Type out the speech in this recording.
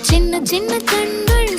சின்ன சின்ன கண்கள்